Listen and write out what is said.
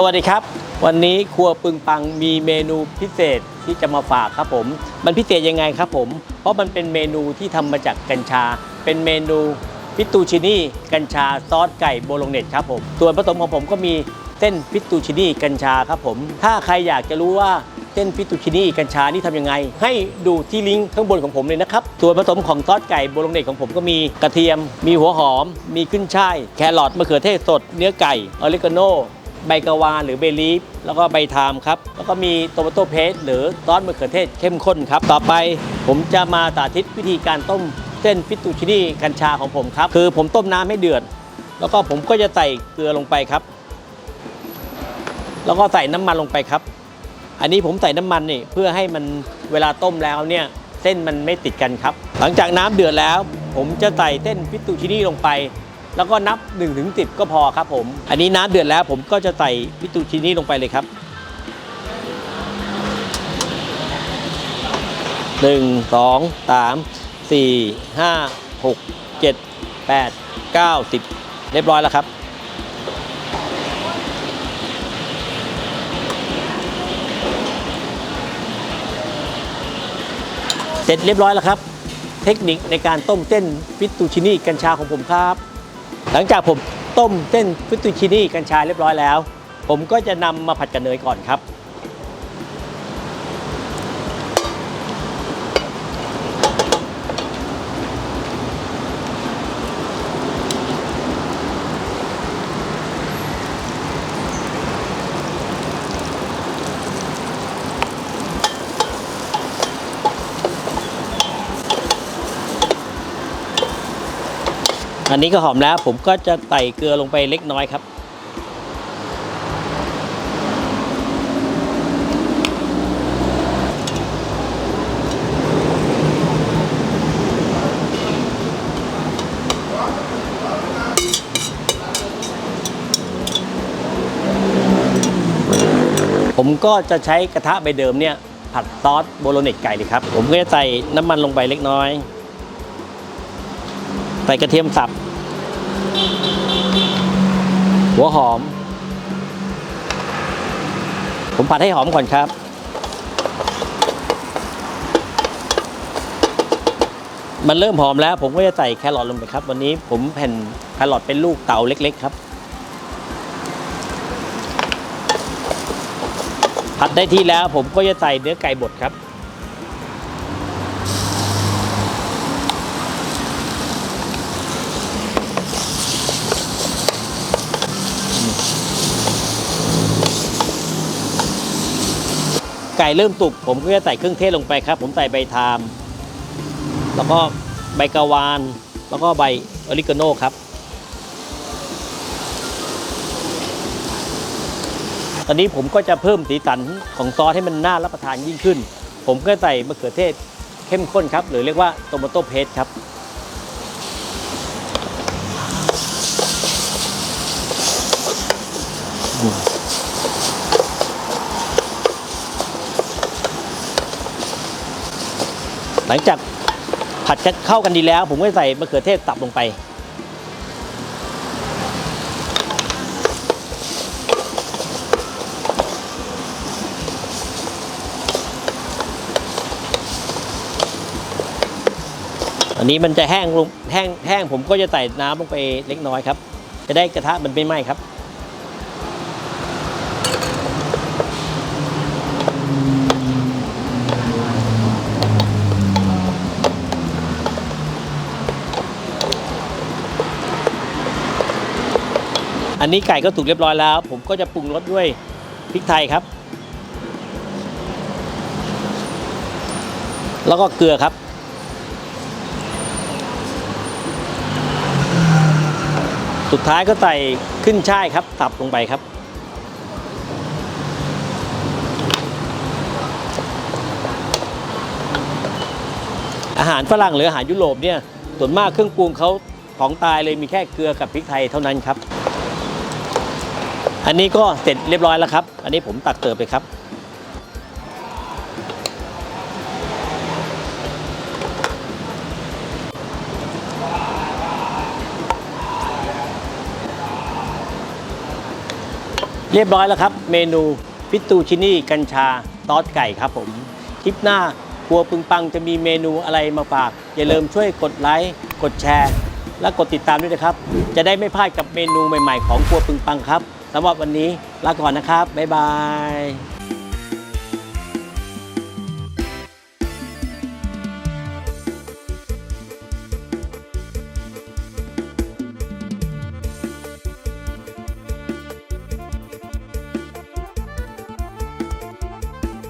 สวัสดีครับ วันนี้ครัวปึงปังมีเมนูพิเศษที่จะมาฝากครับผม มันพิเศษยังไงครับผม เพราะมันเป็นเมนูที่ทำมาจากกัญชา เป็นเมนูฟิตูชินี่กัญชาซอสไก่โบโลเนตครับผมส่วนผสมของผมก็มีเส้นฟิตูชินี่กัญชาครับผม ถ้าใครอยากจะรู้ว่าเส้นฟิตตูชินี่กัญชานี่ทำยังไง ให้ดูที่ลิงก์ข้างบนของผมเลยนะครับ ส่วนผสมของซอสไก่โบโลเนตของผมก็มีกระเทียม มีหัวหอม มีขึ้นช่าย แครอทมะเขือเทศสด เนื้อไก่ออริกาโน ใบกะวานหรือเบลีฟแล้วก็ใบไทามครับ แล้วก็มีโตมาโต้เพสหรือซอสมะเขือเทศเข้มข้นครับ ต่อไปผมจะมาสาธิตวิธีการต้มเส้นฟิตตูชินี่กัญชาของผมครับ คือผมต้มน้ำให้เดือด แล้วก็ผมก็จะใส่เกลือลงไปครับ แล้วก็ใส่น้ำมันลงไปครับ อันนี้ผมใส่น้ำมันนี่เพื่อให้มันเวลาต้มแล้วเนี่ยเส้นมันไม่ติดกันครับ หลังจากน้ำเดือดแล้ว ผมจะใส่เส้นฟิตตูชินี่ลงไป แล้วก็นับ1นถึงสิก็พอครับผม อันนี้น้ำเดือดแล้วผมก็จะใส่ฟิตตูชินี่ลงไปเลยครับ 1 2 3 4 5 6 7 8 9 10 เรียบร้อยแล้วครับ เสร็จเรียบร้อยแล้วครับ เทคนิคในการต้มเส้นฟิตตูชินี่กัญชาของผมครับ หลังจากผมต้มเส้นฟิตตูชินี่กัญชาเรียบร้อยแล้ว ผมก็จะนำมาผัดกับเนยก่อนครับ อันนี้ก็หอมแล้วผมก็จะใส่เกลือลงไปเล็กน้อยครับ ผมก็จะใช้กระทะใบเดิมเนี่ย ผัดซอสโบโลเนตไก่เลยครับ ผมก็จะใส่น้ำมันลงไปเล็กน้อย ใส่กระเทียมสับ หัวหอม ผมผัดให้หอมก่อนครับ มันเริ่มหอมแล้ว ผมก็จะใส่แครอทลงไปครับ วันนี้ผมแผ่นแครอทเป็นลูกเต๋าเล็ก ๆ ครับ ผัดได้ที่แล้วผมก็จะใส่เนื้อไก่บดครับ ไก่เริ่มสุกผมก็จะใส่เครื่องเทศลงไปครับ ผมใส่ใบทาม แล้วก็ใบกะวาน แล้วก็ใบออริกาโนครับ ตอนนี้ผมก็จะเพิ่มสีสันของซอสให้มันน่ารับประทานยิ่งขึ้น ผมก็ใส่มะเขือเทศเข้มข้นครับ หรือเรียกว่าโตมาโต้เพสครับ หลังจากผัดเข้ากันดีแล้ว ผมก็ใส่มะเขือเทศสับลงไป อันนี้มันจะแห้งลงแห้งแห้งผมก็จะใส่น้ำลงไปเล็กน้อยครับ จะได้กระทะมันไม่ไหม้ครับ นนี้ไก่ก็ถูกเรียบร้อยแล้ว ผมก็จะปรุงรสด้วยพริกไทยครับ แล้วก็เกลือครับ สุดท้ายก็ใส่ขึ้นช่ายครับ ตับลงไปครับ อาหารฝรั่งหรืออาหารยุโรปเนี่ยส่วนมากเครื่องปรุงเขาของตายเลยมีแค่เกลือกับพริกไทยเท่านั้นครับ อันนี้ก็เสร็จเรียบร้อยแล้วครับ อันนี้ผมตักเติบไปครับ เรียบร้อยแล้วครับ เมนูฟิตูชินี่กัญชาตอสไก่ครับผม คลิปหน้าครัวปึงปังจะมีเมนูอะไรมาฝาก อย่าลืมช่วยกดไลค์กดแชร์ และกดติดตามด้วยนะครับ จะได้ไม่พลาดกับเมนูใหม่ ๆ ของครัวปึงปังครับ สำหรับวันนี้ลาก่อนนะครับ บ๊ายบาย